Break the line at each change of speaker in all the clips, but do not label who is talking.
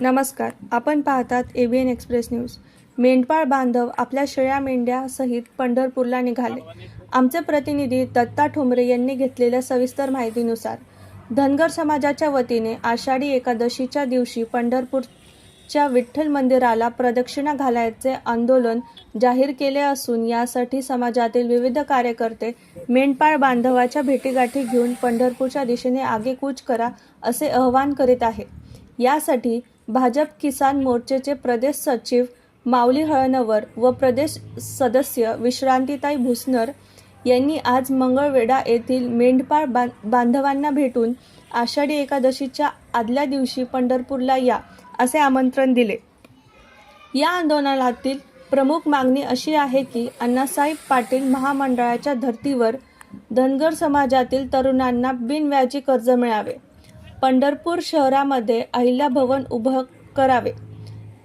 नमस्कार आपण पाहतात एबीएन एक्सप्रेस न्यूज मेंढपाळ बांधव आपल्या शेळ्या मेंढ्यासहित पंढरपूरला निघाले. आमचे प्रतिनिधी दत्ता ठोंबरे यांनी घेतलेल्या सविस्तर माहितीनुसार धनगर समाजाच्या वतीने आषाढी एकादशीच्या दिवशी पंढरपूरच्या विठ्ठल मंदिराला प्रदक्षिणा घालायचे आंदोलन जाहीर केले असून यासाठी समाजातील विविध कार्यकर्ते मेंढपाळ बांधवाच्या भेटीगाठी घेऊन पंढरपूरच्या दिशेने आगेकूच करा असे आवाहन करीत आहे यासाठी भाजप किसान मोर्चेचे प्रदेश सचिव माऊली हळनवर व प्रदेश सदस्य विश्रांतीताई भुसनर यांनी आज मंगळवेढा येथील मेंढपाळ बां बांधवांना भेटून आषाढी एकादशीच्या आदल्या दिवशी पंढरपूरला या असे आमंत्रण दिले. या आंदोलनातील प्रमुख मागणी अशी आहे की अण्णासाहेब पाटील महामंडळाच्या धर्तीवर धनगर समाजातील तरुणांना बिनव्याजी कर्ज मिळावे. पंढरपूर शहरामध्ये अहिल्या भवन उभं करावे.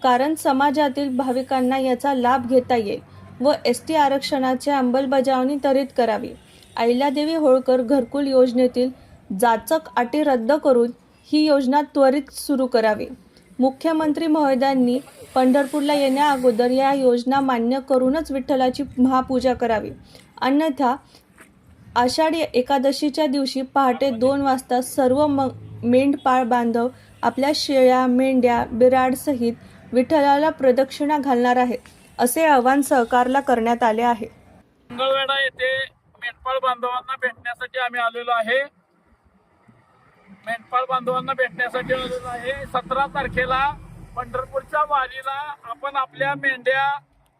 कारण समाजातील भाविकांना याचा लाभ घेता येईल व एस टी आरक्षणाची अंमलबजावणी त्वरित करावी. अहिल्यादेवी होळकर घरकुल योजनेतील जाचक अटी रद्द करून ही योजना त्वरित सुरू करावी. मुख्यमंत्री महोदयांनी पंढरपूरला येण्याअगोदर या योजना मान्य करूनच विठ्ठलाची महापूजा करावी. अन्यथा आषाढी एकादशीच्या दिवशी पहाटे दोन वाजता सर्व म मेंढपाळ बांधव आपल्या शेळ्या मेंढ्या बिराडसहित विठ्ठलाला प्रदक्षिणा घालणार आहेत असे आवाहन सहकारला करण्यात आले आहे.
मंगळवेढा येथे मेंढपाळ बांधवांना भेटण्यासाठी आम्ही आलेलो आहे. मेंढपाळ बांधवांना भेटण्यासाठी आलेलो आहे. सतरा तारखेला पंढरपूरच्या वारीला आपण आपल्या मेंढ्या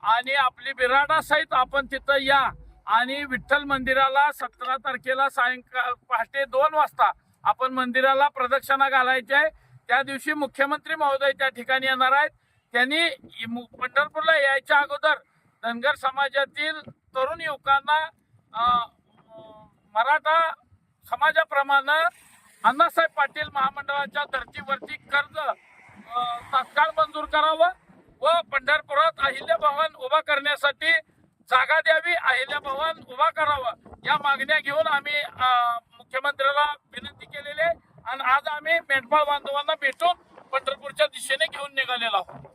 आणि आपली बिराडासहित आपण तिथं या. आणि विठ्ठल मंदिराला सतरा तारखेला सायंकाळ पहाटे दोन वाजता आपण मंदिराला प्रदक्षिणा घालायची आहे. त्या दिवशी मुख्यमंत्री महोदय त्या ठिकाणी येणार आहेत. त्यांनी मु- पंढरपूरला यायच्या अगोदर धनगर समाजातील तरुण युवकांना मराठा समाजाप्रमाणे अण्णासाहेब पाटील महामंडळाच्या धर्तीवरती कर्ज तात्काळ मंजूर करावं व पंढरपुरात अहिल्या भवन उभा करण्यासाठी जागा द्यावी अहिल्या भवन उभा करावं. या मागण्या घेऊन आम्ही मुख्यमंत्र्याला विनंती केलेली आहे. आणि आज आम्ही मेंढपाळ बांधवांना भेटून पंढरपूरच्या दिशेने घेऊन निघालेलो आहोत.